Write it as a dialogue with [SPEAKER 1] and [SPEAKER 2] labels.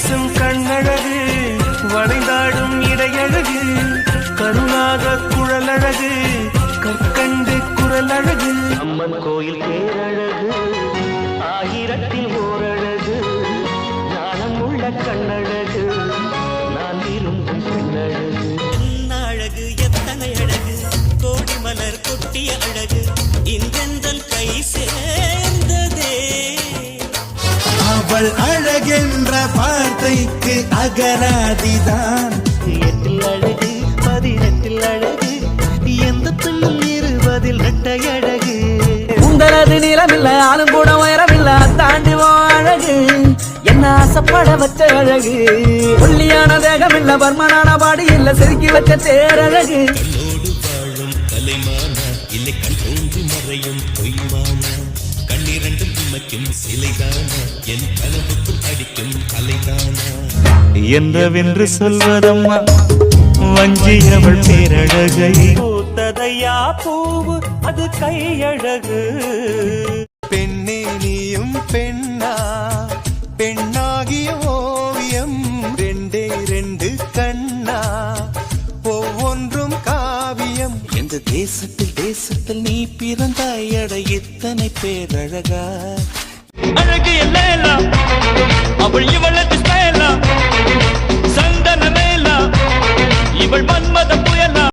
[SPEAKER 1] வீசும் கண்ணழகு வளைந்தாடும் இடையழகு கருணாக குழலழகு கற்கண்டு குரலழகு.
[SPEAKER 2] அம்மன் கோயில் தேரழகு ஆயிரத்தில் ஓரழகு ஞானம் உள்ள கண்ணழகு நான் விரும்பும் பெண்ணழகு
[SPEAKER 3] அழகு எத்தனை அழகு கோடி மலர் கொட்டிய அழகு இன்றெந்தன் கை சேர்ந்ததே
[SPEAKER 4] அவள் அழகென்ற வார்த்தைக்கு அகராதிதான்.
[SPEAKER 2] எட்டில் அழகு பதினெட்டில் அழகு எந்த பெண்ணும் இருபதில் ரெட்டை அழகு.
[SPEAKER 5] உங்களது நிலமில்ல ஆளும் கூட உயரமில்ல தாண்டி வா அழகு. என்ன ஆசைப்பட வச்ச அழகு? ஒல்லியான தேகம் இல்ல பர்மனான பாடி இல்ல செதுக்கி வச்ச தேரழகு
[SPEAKER 3] வாழும் கலைமானா இல்லை கண் தோன்றி மறையும் பொய்மானா? கண்ணிரண்டும் இமைக்கும் சிலைதானா? என் கனவுக்குள் அடிக்கும் அலைதானா
[SPEAKER 1] என்னவென்று சொல்வதம்மா வஞ்சியவள் பேரழகை.
[SPEAKER 2] பூத்ததையா பூவு அது கையழகு.
[SPEAKER 4] பெண்ணே நீயும் பெண்ணா? பெண்ணாகிய ஓவியம் ரெண்டே ரெண்டு கண்ணா?
[SPEAKER 3] எந்த தேசத்தில் தேசத்தில் நீ பிறந்தாய்? அட இத்தனை பேரழகா
[SPEAKER 1] அழகு எல்லாம் அவள் இவள்